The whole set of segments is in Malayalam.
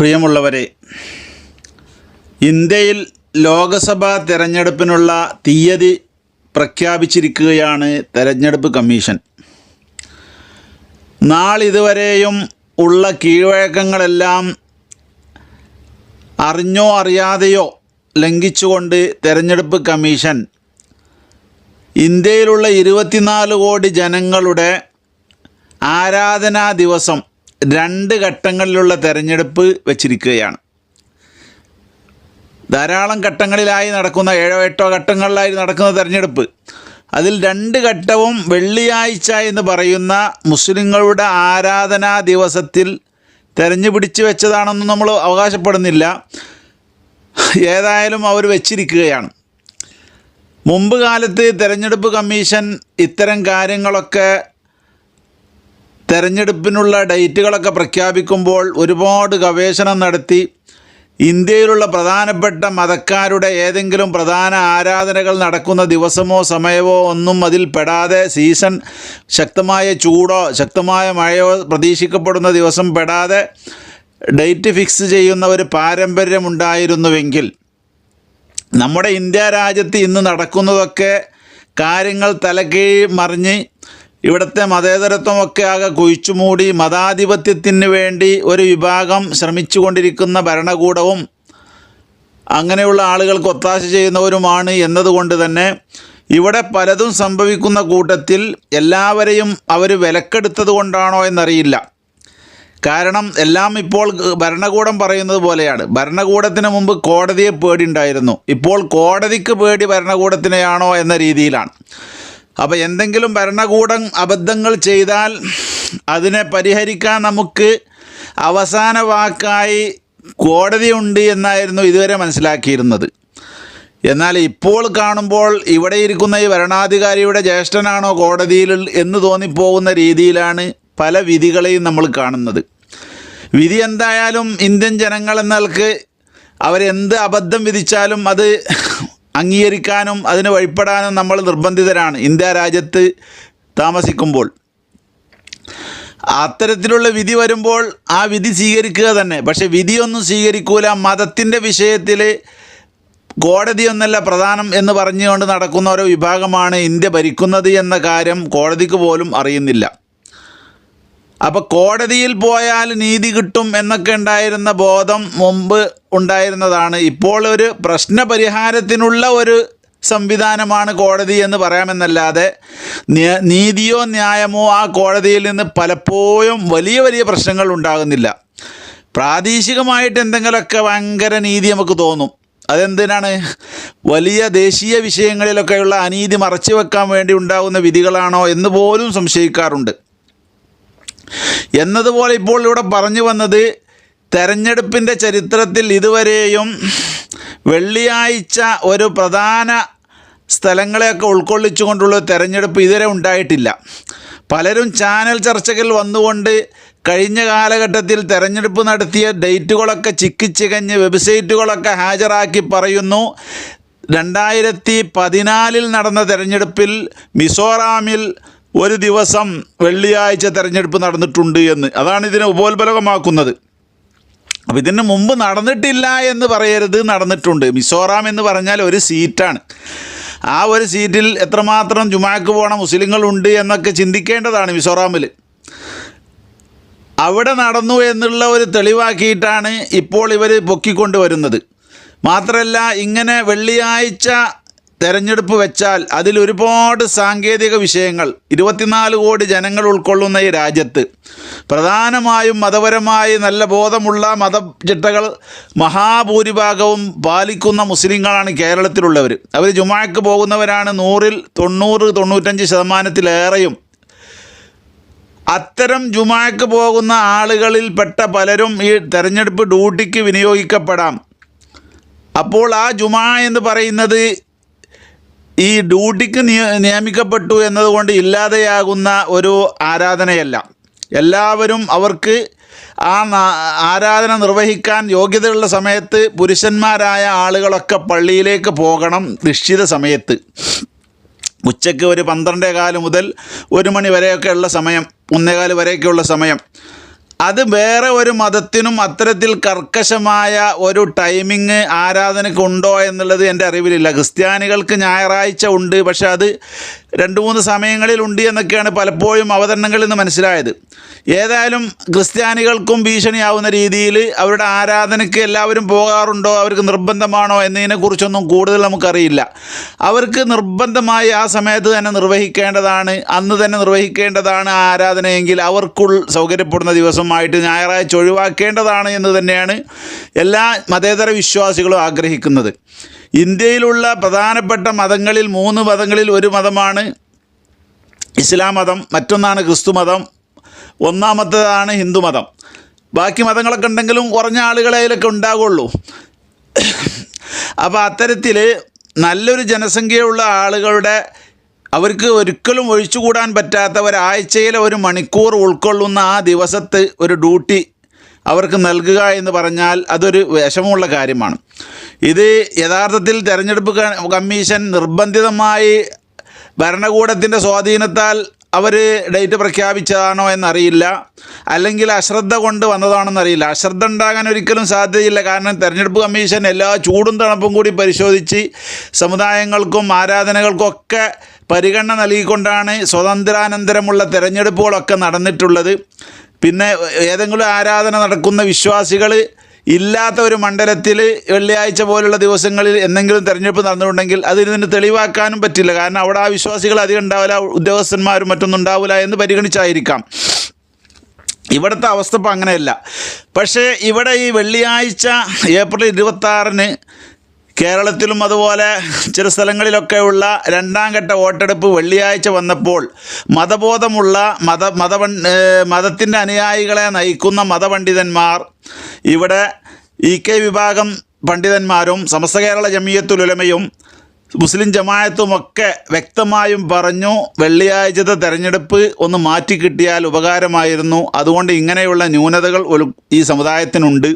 പ്രിയമുള്ളവരെ ഇന്ത്യയിൽ ലോക്സഭാ തിരഞ്ഞെടുപ്പിനുള്ള തീയതി പ്രഖ്യാപിച്ചിരിക്കുകയാണ് തെരഞ്ഞെടുപ്പ് കമ്മീഷൻ. നാളിതുവരെയും ഉള്ള കീഴ്വഴക്കങ്ങളെല്ലാം അറിഞ്ഞോ അറിയാതെയോ ലംഘിച്ചുകൊണ്ട് തെരഞ്ഞെടുപ്പ് കമ്മീഷൻ ഇന്ത്യയിലുള്ള ഇരുപത്തിനാല് കോടി ജനങ്ങളുടെ ആരാധനാ ദിവസം രണ്ട് ഘട്ടങ്ങളിലുള്ള തെരഞ്ഞെടുപ്പ് വച്ചിരിക്കുകയാണ്. ധാരാളം ഘട്ടങ്ങളിലായി നടക്കുന്ന ഏഴോ എട്ടോ ഘട്ടങ്ങളിലായി നടക്കുന്ന തെരഞ്ഞെടുപ്പ്. അതിൽ രണ്ട് ഘട്ടവും വെള്ളിയാഴ്ച എന്ന് പറയുന്ന മുസ്ലിങ്ങളുടെ ആരാധനാ ദിവസത്തിൽ തെരഞ്ഞു പിടിച്ച് വെച്ചതാണെന്ന് നമ്മൾ അവകാശപ്പെടുന്നില്ല. ഏതായാലും അവർ വെച്ചിരിക്കുകയാണ്. മുമ്പ് കാലത്ത് തെരഞ്ഞെടുപ്പ് കമ്മീഷൻ ഇത്തരം കാര്യങ്ങളൊക്കെ തെരഞ്ഞെടുപ്പിനുള്ള ഡേറ്റുകളൊക്കെ പ്രഖ്യാപിക്കുമ്പോൾ ഒരുപാട് ഗവേഷണം നടത്തി ഇന്ത്യയിലുള്ള പ്രധാനപ്പെട്ട മതക്കാരുടെ ഏതെങ്കിലും പ്രധാന ആരാധനകൾ നടക്കുന്ന ദിവസമോ സമയമോ ഒന്നും അതിൽ പെടാതെ സീസൺ ശക്തമായ ചൂടോ ശക്തമായ മഴയോ പ്രതീക്ഷിക്കപ്പെടുന്ന ദിവസം പെടാതെ ഡേറ്റ് ഫിക്സ് ചെയ്യുന്ന ഒരു പാരമ്പര്യമുണ്ടായിരുന്നുവെങ്കിൽ നമ്മുടെ ഇന്ത്യ രാജ്യത്ത് ഇന്ന് നടക്കുന്നതൊക്കെ കാര്യങ്ങൾ തലകീഴ് മറിഞ്ഞ് ഇവിടുത്തെ മതേതരത്വമൊക്കെ ആകെ കുഴിച്ചുമൂടി മതാധിപത്യത്തിന് വേണ്ടി ഒരു വിഭാഗം ശ്രമിച്ചുകൊണ്ടിരിക്കുന്ന ഭരണകൂടവും അങ്ങനെയുള്ള ആളുകൾക്ക് ഒത്താശ ചെയ്യുന്നവരുമാണ് എന്നതുകൊണ്ട് തന്നെ ഇവിടെ പലതും സംഭവിക്കുന്ന കൂട്ടത്തിൽ എല്ലാവരെയും അവർ വിലക്കെടുത്തത് കൊണ്ടാണോ എന്നറിയില്ല. കാരണം എല്ലാം ഇപ്പോൾ ഭരണകൂടം പറയുന്നത് പോലെയാണ്. ഭരണകൂടത്തിന് മുമ്പ് കോടതിയെ പേടി ഉണ്ടായിരുന്നു. ഇപ്പോൾ കോടതിക്ക് പേടി ഭരണകൂടത്തിനെയാണോ എന്ന രീതിയിലാണ്. അപ്പോൾ എന്തെങ്കിലും ഭരണകൂടം അബദ്ധങ്ങൾ ചെയ്താൽ അതിനെ പരിഹരിക്കാൻ നമുക്ക് അവസാന വാക്കായി കോടതിയുണ്ട് എന്നായിരുന്നു ഇതുവരെ മനസ്സിലാക്കിയിരുന്നത്. എന്നാൽ ഇപ്പോൾ കാണുമ്പോൾ ഇവിടെ ഇരിക്കുന്ന ഈ ഭരണാധികാരിയുടെ ജ്യേഷ്ഠനാണോ കോടതിയിൽ എന്ന് തോന്നിപ്പോകുന്ന രീതിയിലാണ് പല വിധികളെയും നമ്മൾ കാണുന്നത്. വിധി എന്തായാലും ഇന്ത്യൻ ജനങ്ങൾ എന്നൽക്ക് അവരെന്ത് അബദ്ധം വിധിച്ചാലും അത് അംഗീകരിക്കാനും അതിന് വഴിപ്പെടാനും നമ്മൾ നിർബന്ധിതരാണ്. ഇന്ത്യ രാജ്യത്ത് താമസിക്കുമ്പോൾ. അത്തരത്തിലുള്ള വിധി വരുമ്പോൾ ആ വിധി സ്വീകരിക്കുക തന്നെ. പക്ഷെ വിധിയൊന്നും സ്വീകരിക്കൂല. മതത്തിന്റെ വിഷയത്തിൽ കോടതിയൊന്നല്ല പ്രധാനം എന്ന് പറഞ്ഞുകൊണ്ട് നടക്കുന്ന ഒരു വിഭാഗമാണ് ഇന്ത്യ ഭരിക്കുന്നത് എന്ന കാര്യം കോടതിക്ക് പോലും അറിയുന്നില്ല. അപ്പോൾ കോടതിയിൽ പോയാൽ നീതി കിട്ടും എന്നൊക്കെ ഉണ്ടായിരുന്ന ബോധം മുമ്പ് ഉണ്ടായിരുന്നതാണ്. ഇപ്പോൾ ഒരു പ്രശ്ന പരിഹാരത്തിനുള്ള ഒരു സംവിധാനമാണ് കോടതി എന്ന് പറയാമെന്നല്ലാതെ നീതിയോ ന്യായമോ ആ കോടതിയിൽ നിന്ന് പലപ്പോഴും വലിയ വലിയ പ്രശ്നങ്ങൾ ഉണ്ടാകുന്നില്ല. പ്രാദേശികമായിട്ട് എന്തെങ്കിലുമൊക്കെ ഭയങ്കര നീതി നമുക്ക് തോന്നും. അതെന്തിനാണ്? വലിയ ദേശീയ വിഷയങ്ങളിലൊക്കെയുള്ള അനീതി മറച്ചു വെക്കാൻ വേണ്ടി ഉണ്ടാകുന്ന വിധികളാണോ എന്ന് പോലും സംശയിക്കാറുണ്ട്. എന്നതുപോലെ ഇപ്പോൾ ഇവിടെ പറഞ്ഞു വന്നത് തെരഞ്ഞെടുപ്പിന്റെ ചരിത്രത്തിൽ ഇതുവരെയും വെള്ളിയാഴ്ച ഒരു പ്രധാന സ്ഥലങ്ങളെയൊക്കെ ഉൾക്കൊള്ളിച്ചുകൊണ്ടുള്ള കൊണ്ടുള്ള തെരഞ്ഞെടുപ്പ് ഇതുവരെ ഉണ്ടായിട്ടില്ല. പലരും ചാനൽ ചർച്ചകൾ വന്നുകൊണ്ട് കഴിഞ്ഞ കാലഘട്ടത്തിൽ തെരഞ്ഞെടുപ്പ് നടത്തിയ ഡേറ്റുകളൊക്കെ ചിക്കിച്ചികഞ്ഞ് വെബ്സൈറ്റുകളൊക്കെ ഹാജരാക്കി പറയുന്നു. രണ്ടായിരത്തി പതിനാലിൽ നടന്ന തെരഞ്ഞെടുപ്പിൽ മിസോറാമിൽ ഒരു ദിവസം വെള്ളിയാഴ്ച തിരഞ്ഞെടുപ്പ് നടന്നിട്ടുണ്ട് എന്ന്. അതാണ് ഇതിനെ ഉപോത്ബലകമാക്കുന്നത് അപ്പോൾ ഇതിന് മുമ്പ് നടന്നിട്ടില്ല എന്ന് പറയരുത് നടന്നിട്ടുണ്ട്. മിസോറാം എന്ന് പറഞ്ഞാൽ ഒരു സീറ്റാണ്. ആ ഒരു സീറ്റിൽ എത്രമാത്രം ജുമാക്ക് പോണ മുസ്ലിങ്ങളുണ്ട് എന്നൊക്കെ ചിന്തിക്കേണ്ടതാണ് മിസോറാമിൽ അവിടെ നടന്നു എന്നുള്ള ഒരു തെളിവാക്കിയിട്ടാണ് ഇപ്പോൾ ഇവർ പൊക്കിക്കൊണ്ട് വരുന്നത്. മാത്രമല്ല ഇങ്ങനെ വെള്ളിയാഴ്ച തെരഞ്ഞെടുപ്പ് വെച്ചാൽ അതിൽ ഒരുപാട് സാങ്കേതിക വിഷയങ്ങൾ ഇരുപത്തിനാല് കോടി ജനങ്ങൾ ഉൾക്കൊള്ളുന്ന ഈ രാജ്യത്ത്. പ്രധാനമായും മതപരമായി നല്ല ബോധമുള്ള മതചിട്ടകൾ മഹാഭൂരിഭാഗവും പാലിക്കുന്ന മുസ്ലിങ്ങളാണ് കേരളത്തിലുള്ളവർ അവർ ജുമാക്ക് പോകുന്നവരാണ് നൂറിൽ തൊണ്ണൂറ് തൊണ്ണൂറ്റഞ്ച് ശതമാനത്തിലേറെയും. അത്തരം ജുമാക്ക് പോകുന്ന ആളുകളിൽപ്പെട്ട പലരും ഈ തെരഞ്ഞെടുപ്പ് ഡ്യൂട്ടിക്ക് വിനിയോഗിക്കപ്പെടാം. അപ്പോൾ ആ ജുമാ എന്ന് പറയുന്നത് ഈ ഡ്യൂട്ടിക്ക് നിയമിക്കപ്പെട്ടു എന്നതുകൊണ്ട് ഇല്ലാതെയാകുന്ന ഒരു ആരാധനയല്ല. എല്ലാവരും അവർക്ക് ആ ആരാധന നിർവഹിക്കാൻ യോഗ്യതയുള്ള സമയത്ത് പുരുഷന്മാരായ ആളുകളൊക്കെ പള്ളിയിലേക്ക് പോകണം നിശ്ചിത സമയത്ത്. ഉച്ചയ്ക്ക് ഒരു പന്ത്രണ്ടേ കാൽ മുതൽ ഒരു മണി വരെയൊക്കെയുള്ള സമയം ഒന്നേകാൽ വരെയൊക്കെയുള്ള സമയം. അത് വേറെ ഒരു മതത്തിനും അത്തരത്തിൽ കർക്കശമായ ഒരു ടൈമിങ് ആരാധനയ്ക്ക് ഉണ്ടോ എന്നുള്ളത് എന്റെ അറിവിലില്ല. ക്രിസ്ത്യാനികൾക്ക് ഞായറാഴ്ച ഉണ്ട് പക്ഷെ അത് രണ്ട് മൂന്ന് സമയങ്ങളിൽ ഉണ്ട് എന്നൊക്കെയാണ് പലപ്പോഴും അവതരണങ്ങളിൽ നിന്ന് മനസ്സിലായത്. ഏതായാലും ക്രിസ്ത്യാനികൾക്കും ഭീഷണിയാവുന്ന രീതിയിൽ അവരുടെ ആരാധനയ്ക്ക് എല്ലാവരും പോകാറുണ്ടോ അവർക്ക് നിർബന്ധമാണോ എന്നതിനെക്കുറിച്ചൊന്നും കൂടുതൽ നമുക്കറിയില്ല. അവർക്ക് നിർബന്ധമായി ആ സമയത്ത് തന്നെ നിർവഹിക്കേണ്ടതാണ് അന്ന് തന്നെ നിർവഹിക്കേണ്ടതാണ് ആരാധനയെങ്കിൽ അവർക്കുൾ സൗകര്യപ്പെടുന്ന ദിവസമായിട്ട് ഞായറാഴ്ച ഒഴിവാക്കേണ്ടതാണ് എന്ന് തന്നെയാണ് എല്ലാ മതേതര വിശ്വാസികളും ആഗ്രഹിക്കുന്നത്. ഇന്ത്യയിലുള്ള പ്രധാനപ്പെട്ട മതങ്ങളിൽ മൂന്ന് മതങ്ങളിൽ ഒരു മതമാണ് ഇസ്ലാം മതം മറ്റൊന്നാണ് ക്രിസ്തു മതം ഒന്നാമത്തേതാണ് ഹിന്ദുമതം ബാക്കി മതങ്ങളൊക്കെ ഉണ്ടെങ്കിലും കുറഞ്ഞ ആളുകളെ അതിലൊക്കെ ഉണ്ടാകുള്ളൂ അപ്പോൾ അത്തരത്തിൽ നല്ലൊരു ജനസംഖ്യയുള്ള ആളുകളുടെ അവർക്ക് ഒരിക്കലും ഒഴിച്ചുകൂടാൻ പറ്റാത്ത ഒരാഴ്ചയിലെ ഒരു മണിക്കൂർ ഉൾക്കൊള്ളുന്ന ആ ദിവസത്തെ ഒരു ഡ്യൂട്ടി അവർക്ക് നൽകുക എന്ന് പറഞ്ഞാൽ അതൊരു വിഷമമുള്ള കാര്യമാണ്. ഇത് യഥാർത്ഥത്തിൽ തെരഞ്ഞെടുപ്പ് കമ്മീഷൻ നിർബന്ധിതമായി ഭരണകൂടത്തിന്റെ സ്വാധീനത്താൽ അവർ ഡേറ്റ് പ്രഖ്യാപിച്ചതാണോ എന്നറിയില്ല. അല്ലെങ്കിൽ അശ്രദ്ധ കൊണ്ട് വന്നതാണെന്നറിയില്ല അശ്രദ്ധ ഉണ്ടാകാൻ ഒരിക്കലും സാധ്യതയില്ല. കാരണം തെരഞ്ഞെടുപ്പ് കമ്മീഷൻ എല്ലാ ചൂടും തണുപ്പും കൂടി പരിശോധിച്ച് സമുദായങ്ങൾക്കും ആരാധനകൾക്കൊക്കെ പരിഗണന നൽകിക്കൊണ്ടാണ് സ്വതന്ത്രാനന്തരമുള്ള തെരഞ്ഞെടുപ്പുകളൊക്കെ നടന്നിട്ടുള്ളത്. പിന്നെ ഏതെങ്കിലും ആരാധന നടക്കുന്ന വിശ്വാസികൾ ഇല്ലാത്ത ഒരു മണ്ഡലത്തിൽ വെള്ളിയാഴ്ച പോലുള്ള ദിവസങ്ങളിൽ എന്തെങ്കിലും തെരഞ്ഞെടുപ്പ് നടന്നിട്ടുണ്ടെങ്കിൽ അതിന് തെളിവാക്കാനും പറ്റില്ല. കാരണം അവിടെ ആ വിശ്വാസികൾ അധികം ഉണ്ടാവില്ല ഉദ്യോഗസ്ഥന്മാരും മറ്റൊന്നും ഉണ്ടാവില്ല എന്ന് പരിഗണിച്ചായിരിക്കാം. ഇവിടുത്തെ അവസ്ഥ ഇപ്പം അങ്ങനെയല്ല. പക്ഷേ ഇവിടെ ഈ വെള്ളിയാഴ്ച ഏപ്രിൽ ഇരുപത്താറിന് കേരളത്തിലും അതുപോലെ ചില സ്ഥലങ്ങളിലൊക്കെയുള്ള രണ്ടാം ഘട്ട വോട്ടെടുപ്പ് വെള്ളിയാഴ്ച വന്നപ്പോൾ മതബോധമുള്ള മത മതവ മതത്തിന്റെ അനുയായികളെ നയിക്കുന്ന മതപണ്ഡിതന്മാർ ഇവിടെ ഇ കെ വിഭാഗം പണ്ഡിതന്മാരും സമസ്ത കേരള ജമിയത്തുലുലമയും മുസ്ലിം ജമായത്തുമൊക്കെ വ്യക്തമായും പറഞ്ഞു വെള്ളിയാഴ്ചത്തെ തെരഞ്ഞെടുപ്പ് ഒന്ന് മാറ്റി കിട്ടിയാൽ ഉപകാരമായിരുന്നു. അതുകൊണ്ട് ഇങ്ങനെയുള്ള ന്യൂനതകൾ ഈ സമുദായത്തിനുണ്ട്.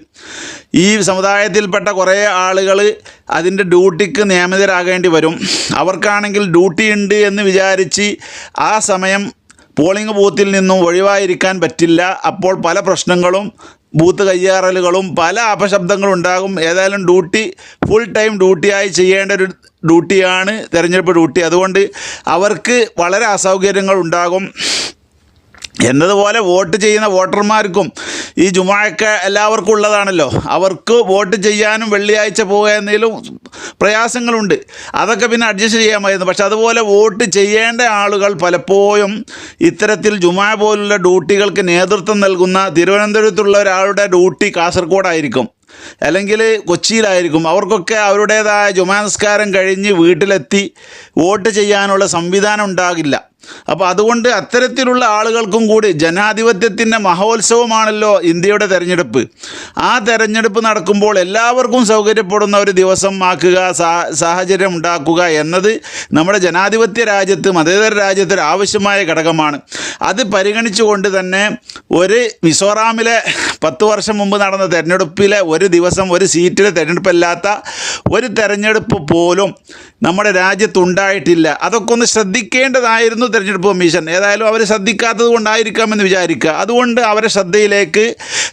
ഈ സമുദായത്തിൽപ്പെട്ട കുറേ ആളുകൾ അതിന്റെ ഡ്യൂട്ടിക്ക് നിയമിതരാകേണ്ടി വരും. അവർക്കാണെങ്കിൽ ഡ്യൂട്ടി ഉണ്ട് എന്ന് വിചാരിച്ച് ആ സമയം പോളിംഗ് ബൂത്തിൽ നിന്നും ഒഴിവായിരിക്കാൻ പറ്റില്ല. അപ്പോൾ പല പ്രശ്നങ്ങളും ബൂത്ത് കയ്യാറലുകളും പല അപശബ്ദങ്ങളും ഉണ്ടാകും ഏതായാലും ഡ്യൂട്ടി ഫുൾ ടൈം ഡ്യൂട്ടിയായി ചെയ്യേണ്ട ഒരു ഡ്യൂട്ടിയാണ് തെരഞ്ഞെടുപ്പ് ഡ്യൂട്ടി. അതുകൊണ്ട് അവർക്ക് വളരെ അസൗകര്യങ്ങൾ ഉണ്ടാകും എന്നതുപോലെ വോട്ട് ചെയ്യുന്ന വോട്ടർമാർക്കും ഈ ജുമായൊക്കെ എല്ലാവർക്കും ഉള്ളതാണല്ലോ. അവർക്ക് വോട്ട് ചെയ്യാനും വെള്ളിയാഴ്ച പോകുക എന്നതിലും പ്രയാസങ്ങളുണ്ട്. അതൊക്കെ പിന്നെ അഡ്ജസ്റ്റ് ചെയ്യാമായിരുന്നു പക്ഷെ അതുപോലെ വോട്ട് ചെയ്യേണ്ട ആളുകൾ പലപ്പോഴും ഇത്തരത്തിൽ ജുമാ പോലുള്ള ഡ്യൂട്ടികൾക്ക് നേതൃത്വം നൽകുന്ന തിരുവനന്തപുരത്തുള്ള ഒരാളുടെ ഡ്യൂട്ടി കാസർഗോഡായിരിക്കും. അല്ലെങ്കിൽ കൊച്ചിയിലായിരിക്കും. അവർക്കൊക്കെ അവരുടേതായ ജുമാ നിസ്കാരം കഴിഞ്ഞ് വീട്ടിലെത്തി വോട്ട് ചെയ്യാനുള്ള സംവിധാനം ഉണ്ടാകില്ല. അപ്പോൾ അതുകൊണ്ട് അത്തരത്തിലുള്ള ആളുകൾക്കും കൂടി ജനാധിപത്യത്തിന്റെ മഹോത്സവമാണല്ലോ ഇന്ത്യയുടെ തെരഞ്ഞെടുപ്പ്. ആ തെരഞ്ഞെടുപ്പ് നടക്കുമ്പോൾ എല്ലാവർക്കും സൗകര്യപ്പെടുന്ന ഒരു ദിവസം ആക്കുക സാഹചര്യം ഉണ്ടാക്കുക എന്നത് നമ്മുടെ ജനാധിപത്യ രാജ്യത്ത് മതേതര രാജ്യത്തിൽ ആവശ്യമായ ഘടകമാണ്. അത് പരിഗണിച്ചുകൊണ്ട് തന്നെ ഒരു മിസോറാമിലെ പത്ത് വർഷം മുമ്പ് നടന്ന തെരഞ്ഞെടുപ്പിലെ ഒരു ദിവസം ഒരു സീറ്റിലെ തെരഞ്ഞെടുപ്പല്ലാത്ത ഒരു തെരഞ്ഞെടുപ്പ് പോലും നമ്മുടെ രാജ്യത്തുണ്ടായിട്ടില്ല. അതൊക്കെ ഒന്ന് ശ്രദ്ധിക്കേണ്ടതായിരുന്നു തെരഞ്ഞെടുപ്പ് കമ്മീഷൻ. ഏതായാലും അവർ ശ്രദ്ധിക്കാത്തത് കൊണ്ടായിരിക്കാമെന്ന് വിചാരിക്കുക. അതുകൊണ്ട് അവരെ ശ്രദ്ധയിലേക്ക്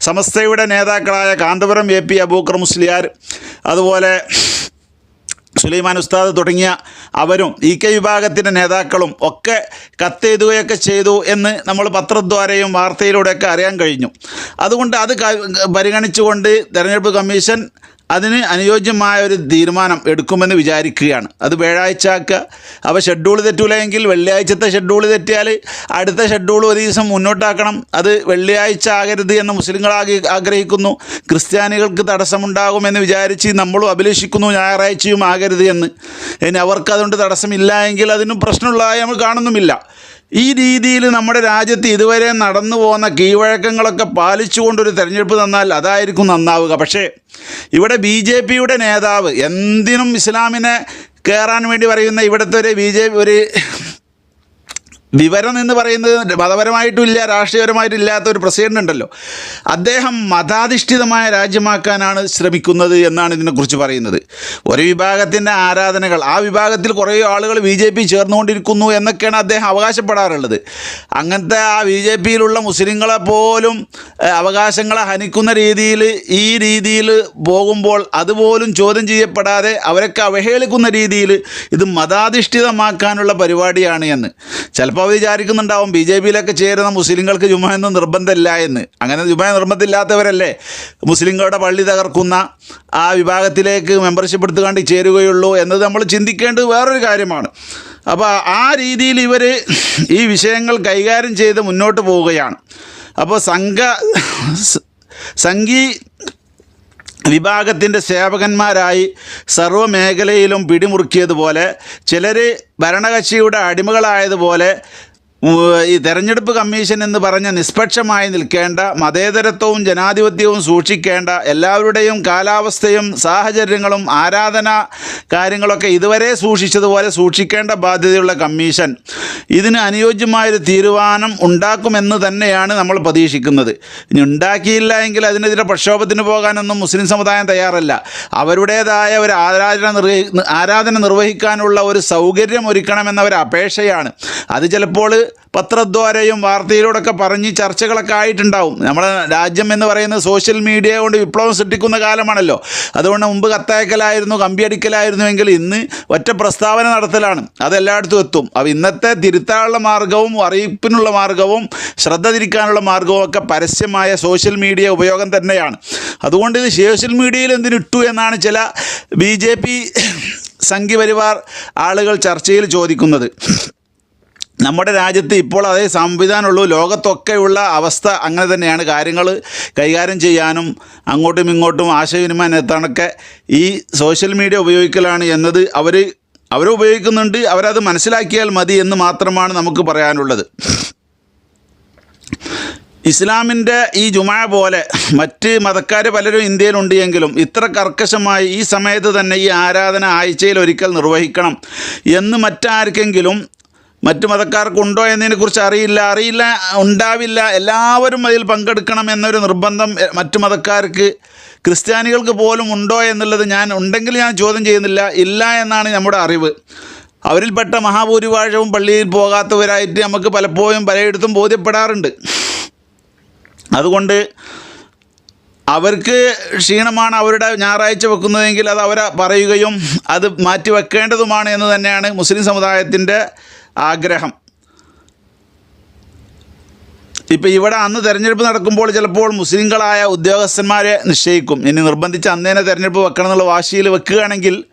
സമസ്തയുടെ നേതാക്കളായ കാന്തപുരം എ പി അബൂക്കർ മുസ്ലിയാർ അതുപോലെ സുലൈമാൻ ഉസ്താദ് തുടങ്ങിയ അവരും ഇ കെ വിഭാഗത്തിന്റെ നേതാക്കളും ഒക്കെ കത്തെഴുതുകയൊക്കെ ചെയ്തു എന്ന് നമ്മൾ പത്രദ്വാരയും വാർത്തയിലൂടെയൊക്കെ അറിയാൻ കഴിഞ്ഞു. അതുകൊണ്ട് അത് പരിഗണിച്ചുകൊണ്ട് തെരഞ്ഞെടുപ്പ് കമ്മീഷൻ അതിന് അനുയോജ്യമായ ഒരു തീരുമാനം എടുക്കുമെന്ന് വിചാരിക്കുകയാണ്. അത് വ്യാഴാഴ്ച ആക്കുക അവ ഷെഡ്യൂൾ തെറ്റൂലെങ്കിൽ വെള്ളിയാഴ്ചത്തെ ഷെഡ്യൂൾ തെറ്റിയാൽ അടുത്ത ഷെഡ്യൂൾ ഒരു ദിവസം മുന്നോട്ടാക്കണം. അത് വെള്ളിയാഴ്ച ആകരുത് എന്ന് മുസ്ലിങ്ങൾ ആഗ്ര- ആഗ്രഹിക്കുന്നു. ക്രിസ്ത്യാനികൾക്ക് തടസ്സമുണ്ടാകുമെന്ന് വിചാരിച്ച് നമ്മളും അഭിലഷിക്കുന്നു. ഞായറാഴ്ചയും ആകരുത് എന്ന്. ഇനി അവർക്ക് അതുകൊണ്ട് തടസ്സമില്ല എങ്കിൽ അതിനും പ്രശ്നമുള്ളതായി നമ്മൾ കാണുന്നുമില്ല. ഈ രീതിയിൽ നമ്മുടെ രാജ്യത്ത് ഇതുവരെ നടന്നു പോകുന്ന കീഴ്വഴക്കങ്ങളൊക്കെ പാലിച്ചുകൊണ്ടൊരു തെരഞ്ഞെടുപ്പ് തന്നാൽ അതായിരിക്കും നന്നാവുക. പക്ഷേ ഇവിടെ ബി ജെ പിയുടെ നേതാവ് എന്തിനും ഇസ്ലാമിനെ കയറാൻ വേണ്ടി പറയുന്ന ഇവിടുത്തെ ഒരു ബി ജെ ഒരു വിവരം എന്ന് പറയുന്നത് മതപരമായിട്ടുമില്ല രാഷ്ട്രീയപരമായിട്ടും ഇല്ലാത്ത ഒരു പ്രസിഡന്റ് ഉണ്ടല്ലോ. അദ്ദേഹം മതാധിഷ്ഠിതമായ രാജ്യമാക്കാനാണ് ശ്രമിക്കുന്നത് എന്നാണ് ഇതിനെക്കുറിച്ച് പറയുന്നത്. ഒരു വിഭാഗത്തിന്റെ ആരാധനകൾ ആ വിഭാഗത്തിൽ കുറേ ആളുകൾ ബി ജെ പി ചേർന്നുകൊണ്ടിരിക്കുന്നു എന്നൊക്കെയാണ് അദ്ദേഹം അവകാശപ്പെടാറുള്ളത്. അങ്ങനത്തെ ആ ബി ജെ പിയിലുള്ള മുസ്ലിങ്ങളെ പോലും അവകാശങ്ങളെ ഹനിക്കുന്ന രീതിയിൽ ഈ രീതിയിൽ പോകുമ്പോൾ അതുപോലും ചോദ്യം ചെയ്യപ്പെടാതെ അവരൊക്കെ അവഹേളിക്കുന്ന രീതിയിൽ ഇത് മതാധിഷ്ഠിതമാക്കാനുള്ള പരിപാടിയാണ് എന്ന്. ചിലപ്പോൾ അവർ വിചാരിക്കുന്നുണ്ടാവും ബി ജെ പിയിലൊക്കെ ചേരുന്ന മുസ്ലിങ്ങൾക്ക് ജുമ എന്ന് നിർബന്ധമില്ല എന്ന്. അങ്ങനെ ജുമ നിർബന്ധമില്ലാത്തവരല്ലേ? മുസ്ലിങ്ങളുടെ പള്ളി തകർക്കുന്ന ആ വിഭാഗത്തിലേക്ക് മെമ്പർഷിപ്പ് എടുത്തുകൊണ്ട് ചേരുകയുള്ളൂ എന്നത് നമ്മൾ ചിന്തിക്കേണ്ടത് വേറൊരു കാര്യമാണ്. അപ്പോൾ ആ രീതിയിൽ ഇവർ ഈ വിഷയങ്ങൾ കൈകാര്യം ചെയ്ത് മുന്നോട്ട് പോവുകയാണ്. അപ്പോൾ സംഘ സംഘീ വിഭാഗത്തിന്റെ സേവകന്മാരായി സർവമേഖലയിലും പിടിമുറുക്കിയതുപോലെ ചിലർ ഭരണകക്ഷിയുടെ അടിമകളായതുപോലെ ഈ തെരഞ്ഞെടുപ്പ് കമ്മീഷൻ എന്ന് പറഞ്ഞ നിഷ്പക്ഷമായി നിൽക്കേണ്ട മതേതരത്വവും ജനാധിപത്യവും സൂക്ഷിക്കേണ്ട എല്ലാവരുടെയും കാലാവസ്ഥയും സാഹചര്യങ്ങളും ആരാധന കാര്യങ്ങളൊക്കെ ഇതുവരെ സൂക്ഷിച്ചതുപോലെ സൂക്ഷിക്കേണ്ട ബാധ്യതയുള്ള കമ്മീഷൻ. ഇതിന് അനുയോജ്യമായൊരു തീരുമാനം ഉണ്ടാക്കുമെന്ന് തന്നെയാണ് നമ്മൾ പ്രതീക്ഷിക്കുന്നത്. ഇനി ഉണ്ടാക്കിയില്ല എങ്കിൽ അതിനെതിരെ പ്രക്ഷോഭത്തിന് പോകാനൊന്നും മുസ്ലിം സമുദായം തയ്യാറല്ല. അവരുടേതായ ഒരു ആരാധന നിർവഹി ആരാധന നിർവഹിക്കാനുള്ള ഒരു സൗകര്യം ഒരുക്കണമെന്ന ഒരു അപേക്ഷയാണ്. അത് ചിലപ്പോൾ പത്രദ്വാരയും വാർത്തയിലൂടെയൊക്കെ പറഞ്ഞ് ചർച്ചകളൊക്കെ ആയിട്ടുണ്ടാവും. നമ്മുടെ രാജ്യം എന്ന് പറയുന്നത് സോഷ്യൽ മീഡിയ കൊണ്ട് വിപ്ലവം സൃഷ്ടിക്കുന്ന കാലമാണല്ലോ. അതുകൊണ്ട് മുമ്പ് കത്തയക്കലായിരുന്നു കമ്പിയടിക്കലായിരുന്നുവെങ്കിൽ ഇന്ന് ഒറ്റ പ്രസ്താവന നടത്തലാണ്. അതെല്ലായിടത്തും എത്തും. അപ്പോൾ ഇന്നത്തെ തിരുത്താനുള്ള മാർഗവും അറിയിപ്പിനുള്ള മാർഗവും ശ്രദ്ധ തിരിക്കാനുള്ള മാർഗവും ഒക്കെ പരസ്യമായ സോഷ്യൽ മീഡിയ ഉപയോഗം തന്നെയാണ്. അതുകൊണ്ട് ഇത് സോഷ്യൽ മീഡിയയിൽ എന്തിനിട്ടു എന്നാണ് ചില ബി ജെ പി സംഘപരിവാർ ആളുകൾ ചർച്ചയിൽ ചോദിക്കുന്നത്. നമ്മുടെ രാജ്യത്ത് ഇപ്പോൾ അതേ സംവിധാനമുള്ളൂ. ലോകത്തൊക്കെയുള്ള അവസ്ഥ അങ്ങനെ തന്നെയാണ്. കാര്യങ്ങൾ കൈകാര്യം ചെയ്യാനും അങ്ങോട്ടും ഇങ്ങോട്ടും ആശയവിനിമയം എത്താനൊക്കെ ഈ സോഷ്യൽ മീഡിയ ഉപയോഗിക്കലാണ് എന്നത് അവർ ഉപയോഗിക്കുന്നുണ്ട്. അവരത് മനസ്സിലാക്കിയാൽ മതി എന്ന് മാത്രമാണ് നമുക്ക് പറയാനുള്ളത്. ഇസ്ലാമിന്റെ ഈ ജുമാ പോലെ മറ്റ് മതക്കാർ പലരും ഇന്ത്യയിലുണ്ട് എങ്കിലും ഇത്ര കർക്കശമായി ഈ സമയത്ത് തന്നെ ഈ ആരാധന ആഴ്ചയിൽ ഒരിക്കൽ നിർവഹിക്കണം എന്ന് മറ്റാർക്കെങ്കിലും മറ്റു മതക്കാർക്കുണ്ടോ എന്നതിനെക്കുറിച്ച് അറിയില്ല അറിയില്ല ഉണ്ടാവില്ല. എല്ലാവരും അതിൽ പങ്കെടുക്കണം എന്നൊരു നിർബന്ധം മറ്റു മതക്കാർക്ക് ക്രിസ്ത്യാനികൾക്ക് പോലും ഉണ്ടോ എന്നുള്ളത് ഞാൻ ഉണ്ടെങ്കിൽ ഞാൻ ചോദ്യം ചെയ്യുന്നില്ല. ഇല്ല എന്നാണ് നമ്മുടെ അറിവ്. അവരിൽപ്പെട്ട മഹാഭൂരിഭാഷവും പള്ളിയിൽ പോകാത്തവരായിട്ട് നമുക്ക് പലപ്പോഴും പലയിടത്തും ബോധ്യപ്പെടാറുണ്ട്. അതുകൊണ്ട് അവർക്ക് ക്ഷീണമാണ് അവരുടെ ഞായറാഴ്ച വെക്കുന്നതെങ്കിൽ അത് അവരെ പറയുകയും അത് മാറ്റി വെക്കേണ്ടതുമാണ് എന്ന് തന്നെയാണ് മുസ്ലിം സമുദായത്തിന്റെ ആഗ്രഹം. ഇപ്പോൾ ഇവിടെ അന്ന് തിരഞ്ഞെടുപ്പ് നടക്കുമ്പോൾ ചിലപ്പോൾ മുസ്ലിങ്ങളായ ഉദ്യോഗസ്ഥന്മാരെ നിശ്ചയിക്കും. ഇനി നിർബന്ധിച്ച് അന്നേനെ തിരഞ്ഞെടുപ്പ് വെക്കണം എന്നുള്ള വാശിയിൽ വെക്കുകയാണെങ്കിൽ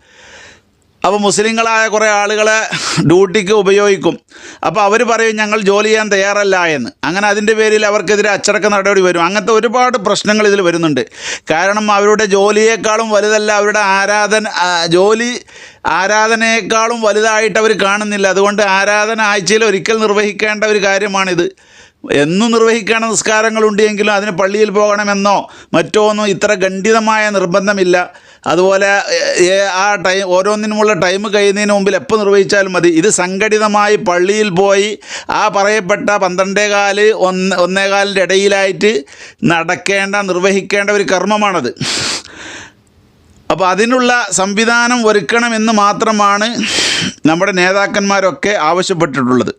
അപ്പോൾ മുസ്ലിങ്ങളായ കുറേ ആളുകളെ ഡ്യൂട്ടിക്ക് ഉപയോഗിക്കും. അപ്പോൾ അവർ പറയും ഞങ്ങൾ ജോലി ചെയ്യാൻ തയ്യാറല്ല എന്ന്. അങ്ങനെ അതിന്റെ പേരിൽ അവർക്കെതിരെ അച്ചടക്ക നടപടി വരും. അങ്ങനത്തെ ഒരുപാട് പ്രശ്നങ്ങൾ ഇതിൽ വരുന്നുണ്ട്. കാരണം അവരുടെ ജോലിയേക്കാളും വലുതല്ല അവരുടെ ആരാധന ജോലി ആരാധനയേക്കാളും വലുതായിട്ട് അവർ കാണുന്നില്ല. അതുകൊണ്ട് ആരാധന ആഴ്ചയിൽ ഒരിക്കൽ നിർവഹിക്കേണ്ട ഒരു കാര്യമാണിത്. എന്നും നിർവഹിക്കേണ്ട നിസ്കാരങ്ങളുണ്ട് എങ്കിലും അതിന് പള്ളിയിൽ പോകണമെന്നോ മറ്റോ ഒന്നും ഇത്ര ഖണ്ഡിതമായ നിർബന്ധമില്ല. അതുപോലെ ആ ടൈം ഓരോന്നിനുമുള്ള ടൈം കഴിയുന്നതിന് മുമ്പിൽ എപ്പോൾ നിർവഹിച്ചാലും മതി. ഇത് സംഘടിതമായി പള്ളിയിൽ പോയി ആ പറയപ്പെട്ട പന്ത്രണ്ടേകാൽ ഒന്ന് ഒന്നേകാലിന്റെ ഇടയിലായിട്ട് നടക്കേണ്ട നിർവഹിക്കേണ്ട ഒരു കർമ്മമാണത്. അപ്പോൾ അതിനുള്ള സംവിധാനം ഒരുക്കണമെന്ന് മാത്രമാണ് നമ്മുടെ നേതാക്കന്മാരൊക്കെ ആവശ്യപ്പെട്ടിട്ടുള്ളത്.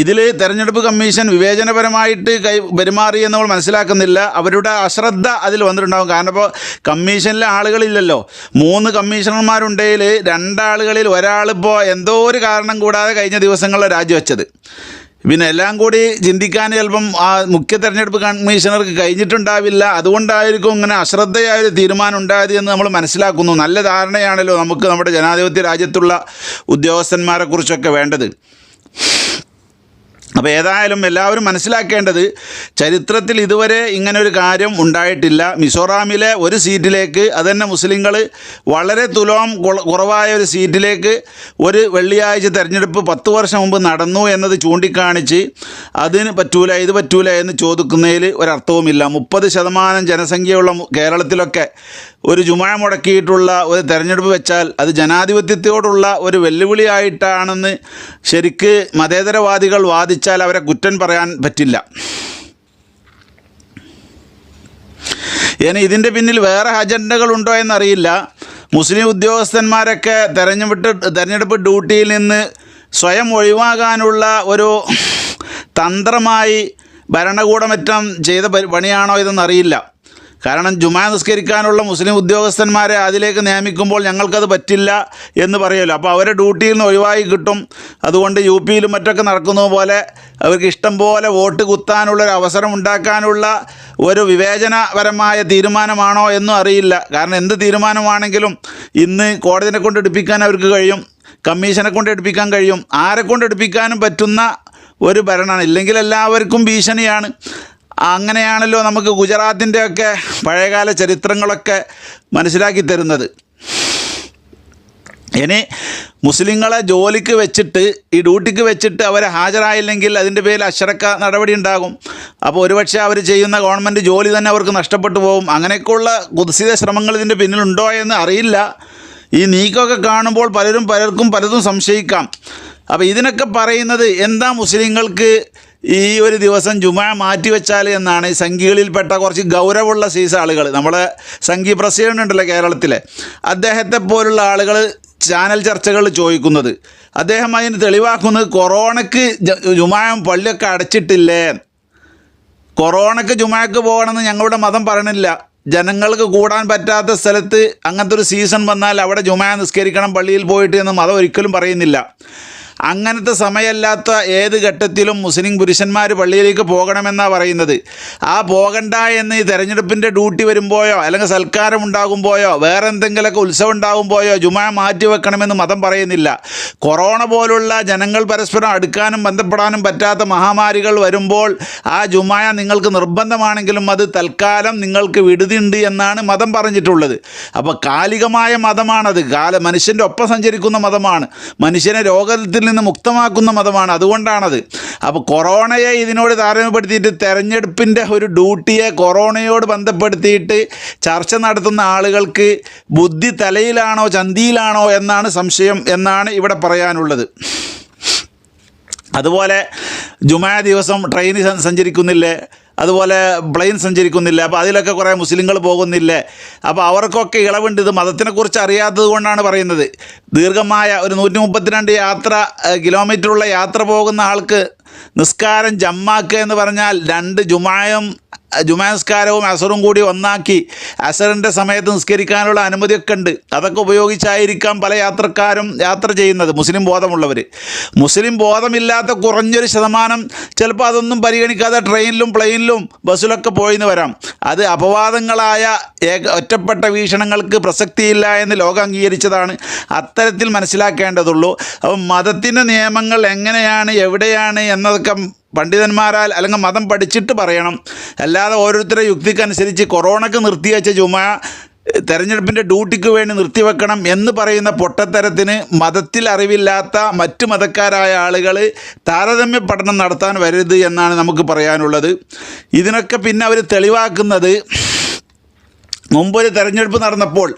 ഇതിൽ തെരഞ്ഞെടുപ്പ് കമ്മീഷൻ വിവേചനപരമായിട്ട് കൈ പെരുമാറി എന്ന് നമ്മൾ മനസ്സിലാക്കുന്നില്ല. അവരുടെ അശ്രദ്ധ അതിൽ വന്നിട്ടുണ്ടാകും കാരണം ഇപ്പോൾ കമ്മീഷനിലെ ആളുകളില്ലല്ലോ. മൂന്ന് കമ്മീഷണർമാരുണ്ടെങ്കിൽ രണ്ടാളുകളിൽ ഒരാളിപ്പോൾ എന്തോ ഒരു കാരണം കൂടാതെ കഴിഞ്ഞ ദിവസങ്ങളിൽ രാജിവെച്ചത്. പിന്നെ എല്ലാം കൂടി ചിന്തിക്കാൻ ചിലപ്പം ആ മുഖ്യ തെരഞ്ഞെടുപ്പ് കമ്മീഷണർക്ക് കഴിഞ്ഞിട്ടുണ്ടാവില്ല. അതുകൊണ്ടായിരിക്കും ഇങ്ങനെ അശ്രദ്ധയായ ഒരു തീരുമാനം ഉണ്ടായത് എന്ന് നമ്മൾ മനസ്സിലാക്കുന്നു. നല്ല ധാരണയാണല്ലോ നമുക്ക് നമ്മുടെ ജനാധിപത്യ രാജ്യത്തുള്ള ഉദ്യോഗസ്ഥന്മാരെക്കുറിച്ചൊക്കെ വേണ്ടത്. അപ്പോൾ ഏതായാലും എല്ലാവരും മനസ്സിലാക്കേണ്ടത് ചരിത്രത്തിൽ ഇതുവരെ ഇങ്ങനൊരു കാര്യം ഉണ്ടായിട്ടില്ല. മിസോറാമിലെ ഒരു സീറ്റിലേക്ക് അതന്നെ മുസ്ലിങ്ങൾ വളരെ തുലോം കുറവായ ഒരു സീറ്റിലേക്ക് ഒരു വെള്ളിയാഴ്ച തിരഞ്ഞെടുപ്പ് പത്ത് വർഷം മുമ്പ് നടന്നു എന്നത് ചൂണ്ടിക്കാണിച്ച് അതിന് പറ്റൂല ഇത് പറ്റൂല എന്ന് ചോദിക്കുന്നതിൽ ഒരർത്ഥവുമില്ല. മുപ്പത് ശതമാനം ജനസംഖ്യയുള്ള കേരളത്തിലൊക്കെ ഒരു ജുമാ മുടക്കിയിട്ടുള്ള ഒരു തെരഞ്ഞെടുപ്പ് വെച്ചാൽ അത് ജനാധിപത്യത്തോടുള്ള ഒരു വെല്ലുവിളിയായിട്ടാണെന്ന് ശരിക്ക് മതേതരവാദികൾ വാദിച്ചാൽ അവരെ കുറ്റം പറയാൻ പറ്റില്ല. ഇനി ഇതിന്റെ പിന്നിൽ വേറെ അജണ്ടകളുണ്ടോ എന്നറിയില്ല. മുസ്ലിം ഉദ്യോഗസ്ഥന്മാരൊക്കെ തെരഞ്ഞെടുപ്പ് തെരഞ്ഞെടുപ്പ് ഡ്യൂട്ടിയിൽ നിന്ന് സ്വയം ഒഴിവാകാനുള്ള ഒരു തന്ത്രമായി ഭരണകൂടമറ്റം ചെയ്ത പണിയാണോ ഇതെന്നറിയില്ല. കാരണം ജുമാ നിസ്കരിക്കാനുള്ള മുസ്ലിം ഉദ്യോഗസ്ഥന്മാരെ അതിലേക്ക് നിയമിക്കുമ്പോൾ ഞങ്ങൾക്കത് പറ്റില്ല എന്ന് പറയുമല്ലോ. അപ്പോൾ അവരെ ഡ്യൂട്ടിയിൽ നിന്ന് ഒഴിവായി കിട്ടും. അതുകൊണ്ട് യു പിയിലും മറ്റൊക്കെ നടക്കുന്നത് പോലെ അവർക്ക് ഇഷ്ടം പോലെ വോട്ട് കുത്താനുള്ള ഒരു അവസരം ഉണ്ടാക്കാനുള്ള ഒരു വിവേചനപരമായ തീരുമാനമാണോ എന്നും അറിയില്ല. കാരണം എന്ത് തീരുമാനമാണെങ്കിലും ഇന്ന് കോടതിനെ കൊണ്ട് എടുപ്പിക്കാൻ അവർക്ക് കഴിയും. കമ്മീഷനെ കൊണ്ട് എടുപ്പിക്കാൻ കഴിയും. ആരെ കൊണ്ട് എടുപ്പിക്കാനും പറ്റുന്ന ഒരു ഭരണമാണ്. ഇല്ലെങ്കിൽ എല്ലാവർക്കും ഭീഷണിയാണ്. അങ്ങനെയാണല്ലോ നമുക്ക് ഗുജറാത്തിന്റെ ഒക്കെ പഴയകാല ചരിത്രങ്ങളൊക്കെ മനസ്സിലാക്കി തരുന്നത്. ഇനി മുസ്ലിങ്ങളെ ജോലിക്ക് വെച്ചിട്ട് ഈ ഡ്യൂട്ടിക്ക് വെച്ചിട്ട് അവരെ ഹാജരായില്ലെങ്കിൽ അതിന്റെ പേരിൽ അക്ഷരക്ക നടപടി ഉണ്ടാകും. അപ്പോൾ ഒരുപക്ഷെ അവർ ചെയ്യുന്ന ഗവൺമെന്റ് ജോലി തന്നെ അവർക്ക് നഷ്ടപ്പെട്ടു പോകും. അങ്ങനെയൊക്കെയുള്ള കുതിസിത ശ്രമങ്ങൾ ഇതിന്റെ പിന്നിലുണ്ടോ എന്ന് അറിയില്ല. ഈ നീക്കമൊക്കെ കാണുമ്പോൾ പലരും പലർക്കും പലതും സംശയിക്കാം. അപ്പോൾ ഇതിനൊക്കെ പറയുന്നത് എന്താ മുസ്ലിങ്ങൾക്ക് ഈ ഒരു ദിവസം ജുമ മാറ്റിവെച്ചാൽ എന്നാണ്. ഈ സംഘികളിൽപ്പെട്ട കുറച്ച് ഗൗരവമുള്ള സീസ ആളുകൾ. നമ്മളെ സംഘി പ്രസിഡന്റ് ഉണ്ടല്ലോ കേരളത്തിലെ. അദ്ദേഹത്തെ പോലുള്ള ആളുകൾ ചാനൽ ചർച്ചകൾ ചോദിക്കുന്നത് അദ്ദേഹം അതിന് തെളിവാക്കുന്നത് കൊറോണയ്ക്ക് ജുമായം പള്ളിയൊക്കെ അടച്ചിട്ടില്ലേ? കൊറോണയ്ക്ക് ജുമാക്ക് പോകണമെന്ന് ഞങ്ങളുടെ മതം പറയണില്ല. ജനങ്ങൾക്ക് കൂടാൻ പറ്റാത്ത സ്ഥലത്ത് അങ്ങനത്തെ ഒരു സീസൺ വന്നാൽ അവിടെ ജുമാ നിസ്കരിക്കണം പള്ളിയിൽ പോയിട്ട് എന്ന് മതം ഒരിക്കലും പറയുന്നില്ല. അങ്ങനത്തെ സമയമല്ലാത്ത ഏത് ഘട്ടത്തിലും മുസ്ലിം പുരുഷന്മാർ പള്ളിയിലേക്ക് പോകണമെന്നാണ് പറയുന്നത്. ആ പോകണ്ട എന്ന് ഈ തെരഞ്ഞെടുപ്പിന്റെ ഡ്യൂട്ടി വരുമ്പോഴോ അല്ലെങ്കിൽ സൽക്കാരം ഉണ്ടാകുമ്പോഴോ വേറെ എന്തെങ്കിലുമൊക്കെ ഉത്സവം ഉണ്ടാകുമ്പോഴോ ജുമാ മാറ്റി വെക്കണമെന്ന് മതം പറയുന്നില്ല. കൊറോണ പോലുള്ള ജനങ്ങൾ പരസ്പരം അടുക്കാനും ബന്ധപ്പെടാനും പറ്റാത്ത മഹാമാരികൾ വരുമ്പോൾ ആ ജുമായ നിങ്ങൾക്ക് നിർബന്ധമാണെങ്കിലും അത് തൽക്കാലം നിങ്ങൾക്ക് വിടുതിയുണ്ട് എന്നാണ് മതം പറഞ്ഞിട്ടുള്ളത്. അപ്പോൾ കാലികമായ മതമാണത്. കാല മനുഷ്യന്റെ ഒപ്പം സഞ്ചരിക്കുന്ന മതമാണ്. മനുഷ്യനെ രോഗത്തിൽ നിന്ന് മുക്തമാക്കുന്ന മതമാണ്. അതുകൊണ്ടാണത്. അപ്പോൾ കൊറോണയെ ഇതിനോട് താരതമ്യപ്പെടുത്തിയിട്ട് തെരഞ്ഞെടുപ്പിന്റെ ഒരു ഡ്യൂട്ടിയെ കൊറോണയോട് ബന്ധപ്പെടുത്തിയിട്ട് ചർച്ച നടത്തുന്ന ആളുകൾക്ക് ബുദ്ധി തലയിലാണോ ചന്തിയിലാണോ എന്നാണ് സംശയം എന്നാണ് ഇവിടെ പറയാനുള്ളത്. അതുപോലെ ജുമാ ദിവസം ട്രെയിൻ സ- സഞ്ചരിക്കുന്നില്ലേ? അതുപോലെ പ്ലെയിൻ സഞ്ചരിക്കുന്നില്ല അപ്പോൾ അതിലൊക്കെ കുറേ മുസ്ലിങ്ങൾ പോകുന്നില്ലേ. അപ്പോൾ അവർക്കൊക്കെ ഇളവുണ്ട് ഇത് മതത്തിനെക്കുറിച്ച് അറിയാത്തത് കൊണ്ടാണ് പറയുന്നത്. ദീർഘമായ ഒരു നൂറ്റി മുപ്പത്തിരണ്ട് യാത്ര കിലോമീറ്ററുള്ള യാത്ര പോകുന്ന ആൾക്ക് നിസ്കാരം ജമ്മാക്കുക എന്ന് പറഞ്ഞാൽ രണ്ട് ജുമായും ജുമാ നിസ്കാരവും അസറും കൂടി ഒന്നാക്കി അസറിന്റെ സമയത്ത് നിസ്കരിക്കാനുള്ള അനുമതിയൊക്കെ ഉണ്ട്. അതൊക്കെ ഉപയോഗിച്ചായിരിക്കാം പല യാത്രക്കാരും യാത്ര ചെയ്യുന്നത്. മുസ്ലിം ബോധമുള്ളവർ മുസ്ലിം ബോധമില്ലാത്ത കുറഞ്ഞൊരു ശതമാനം ചിലപ്പോൾ അതൊന്നും പരിഗണിക്കാതെ ട്രെയിനിലും പ്ലെയിനിലും ബസ്സിലൊക്കെ പോയിന്ന് വരാം. അത് അപവാദങ്ങളായ ഏക ഒറ്റപ്പെട്ട വീക്ഷണങ്ങൾക്ക് പ്രസക്തിയില്ല എന്ന് ലോകം അംഗീകരിച്ചതാണ്. അത്തരത്തിൽ മനസ്സിലാക്കേണ്ടതുള്ളൂ. അപ്പം മതത്തിന്റെ നിയമങ്ങൾ എങ്ങനെയാണ് എവിടെയാണ് എന്നതൊക്കെ പണ്ഡിതന്മാരാൽ അല്ലെങ്കിൽ മതം പഠിച്ചിട്ട് പറയണം. അല്ലാതെ ഓരോരുത്തരുടെ യുക്തിക്കനുസരിച്ച് കൊറോണയ്ക്ക് നിർത്തിവെച്ച ചുമ തെരഞ്ഞെടുപ്പിന്റെ ഡ്യൂട്ടിക്ക് വേണ്ടി നിർത്തിവെക്കണം എന്ന് പറയുന്ന പൊട്ടത്തരത്തിന് മതത്തിൽ അറിവില്ലാത്ത മറ്റ് മതക്കാരായ ആളുകൾ താരതമ്യ പഠനം നടത്താൻ വരരുത് എന്നാണ് നമുക്ക് പറയാനുള്ളത്. ഇതിനൊക്കെ പിന്നെ അവർ തെളിവാക്കുന്നത് മുമ്പൊരു തെരഞ്ഞെടുപ്പ് നടന്നപ്പോൾ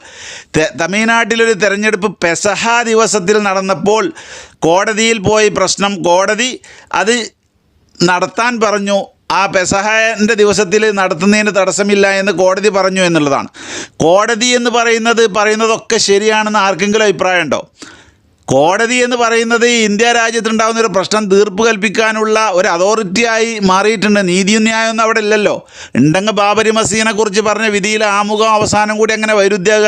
തമിഴ്നാട്ടിലൊരു തെരഞ്ഞെടുപ്പ് പെസഹ ദിവസത്തിൽ നടന്നപ്പോൾ കോടതിയിൽ പോയി പ്രശ്നം. കോടതി അത് നടത്താൻ പറഞ്ഞു. ആ പെസഹന്റെ ദിവസത്തിൽ നടത്തുന്നതിന് തടസ്സമില്ല എന്ന് കോടതി പറഞ്ഞു എന്നുള്ളതാണ്. കോടതി എന്ന് പറയുന്നത് പറയുന്നതൊക്കെ ശരിയാണെന്ന് ആർക്കെങ്കിലും അഭിപ്രായമുണ്ടോ? കോടതി എന്ന് പറയുന്നത് ഇന്ത്യ രാജ്യത്തുണ്ടാകുന്ന ഒരു പ്രശ്നം തീർപ്പ് കൽപ്പിക്കാനുള്ള ഒരു അതോറിറ്റിയായി മാറിയിട്ടുണ്ട്. നീതിയും ന്യായമൊന്നും അവിടെ ഇല്ലല്ലോ. ഉണ്ടെങ്കിൽ ബാബരി മസീനെക്കുറിച്ച് പറഞ്ഞ വിധിയിൽ ആമുഖം അവസാനം കൂടി അങ്ങനെ വൈരുദ്ധ്യക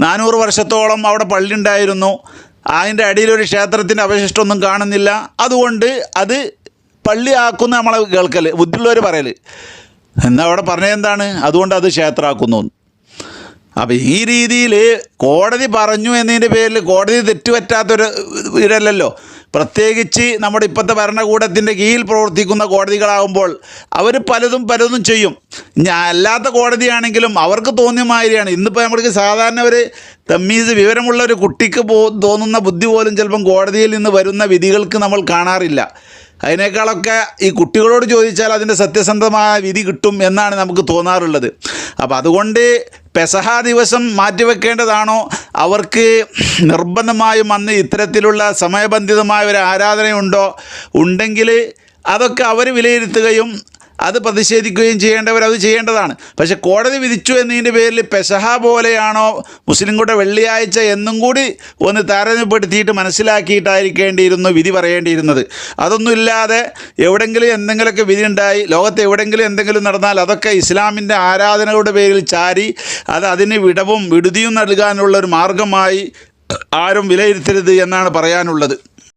നാനൂറ് വർഷത്തോളം അവിടെ പള്ളി ഉണ്ടായിരുന്നു അതിന്റെ അടിയിലൊരു ക്ഷേത്രത്തിന്റെ അവശിഷ്ടമൊന്നും കാണുന്നില്ല. അതുകൊണ്ട് അത് പള്ളിയാക്കുന്ന നമ്മളെ കേൾക്കൽ ബുദ്ധിയുള്ളവർ പറയൽ എന്നാൽ അവിടെ പറഞ്ഞത് എന്താണ്? അതുകൊണ്ട് അത് ക്ഷേത്രമാക്കുന്നു. അപ്പം ഈ രീതിയിൽ കോടതി പറഞ്ഞു എന്നതിന്റെ പേരിൽ കോടതി തെറ്റുപറ്റാത്തൊരു ഇതല്ലല്ലോ. പ്രത്യേകിച്ച് നമ്മുടെ ഇപ്പോഴത്തെ ഭരണകൂടത്തിന്റെ കീഴിൽ പ്രവർത്തിക്കുന്ന കോടതികളാകുമ്പോൾ അവർ പലതും പലതും ചെയ്യും. അല്ലാത്ത കോടതിയാണെങ്കിലും അവർക്ക് തോന്നിയ മാതിരിയാണ്. ഇന്നിപ്പോൾ നമ്മൾക്ക് സാധാരണ ഒരു തമ്മീസ് വിവരമുള്ള ഒരു കുട്ടിക്ക് പോ തോന്നുന്ന ബുദ്ധി പോലും ചിലപ്പം കോടതിയിൽ നിന്ന് വരുന്ന വിധികൾക്ക് നമ്മൾ കാണാറില്ല. അതിനേക്കാളൊക്കെ ഈ കുട്ടികളോട് ചോദിച്ചാൽ അതിന്റെ സത്യസന്ധമായ വിധി കിട്ടും എന്നാണ് നമുക്ക് തോന്നാറുള്ളത്. അപ്പോൾ അതുകൊണ്ട് പെസഹ ദിവസം മാറ്റിവെക്കേണ്ടതാണോ? അവർക്ക് നിർബന്ധമായും അന്ന് ഇത്തരത്തിലുള്ള സമയബന്ധിതമായ ഒരു ആരാധനയുണ്ടോ? ഉണ്ടെങ്കിൽ അതൊക്കെ അവർ വിലയിരുത്തുകയും അത് പ്രതിഷേധിക്കുകയും ചെയ്യേണ്ടവർ അത് ചെയ്യേണ്ടതാണ്. പക്ഷേ കോടതി വിധിച്ചു എന്നതിന്റെ പേരിൽ പെസഹ പോലെയാണോ മുസ്ലിം കൂടെ വെള്ളിയാഴ്ച എന്നും കൂടി ഒന്ന് താരതമ്യപ്പെടുത്തിയിട്ട് മനസ്സിലാക്കിയിട്ടായിരിക്കേണ്ടിയിരുന്നു വിധി പറയേണ്ടിയിരുന്നത്. അതൊന്നുമില്ലാതെ എവിടെങ്കിലും എന്തെങ്കിലുമൊക്കെ വിധി ഉണ്ടായി ലോകത്ത് എവിടെങ്കിലും എന്തെങ്കിലും നടന്നാൽ അതൊക്കെ ഇസ്ലാമിന്റെ ആരാധനകളുടെ പേരിൽ ചാരി അത് അതിന് വിടവും വിടുതിയും നൽകാനുള്ള ഒരു മാർഗമായി ആരും വിലയിരുത്തരുത് എന്നാണ് പറയാനുള്ളത്.